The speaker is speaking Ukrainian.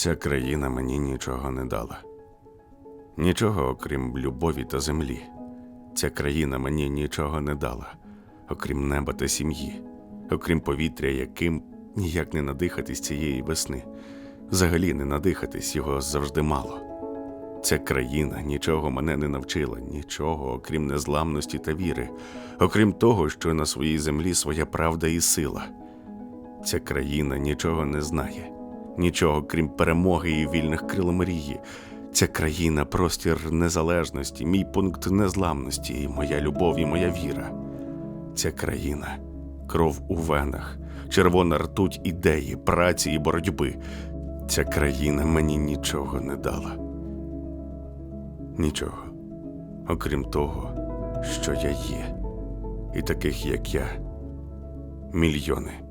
Ця країна мені нічого не дала. Нічого, окрім любові та землі. Ця країна мені нічого не дала, окрім неба та сім'ї, окрім повітря, яким ніяк не надихатись цієї весни. Взагалі не надихатись його завжди мало. Ця країна нічого мене не навчила, нічого, окрім незламності та віри, окрім того, що на своїй землі своя правда і сила. Ця країна нічого не знає, нічого крім перемоги і вільних крил мрії. Ця країна простір незалежності, мій пункт незламності, і моя любов і моя віра. Ця країна кров у венах, червона ртуть ідеї, праці і боротьби. Ця країна мені нічого не дала. Нічого, окрім того, що я є, і таких, як я, мільйони.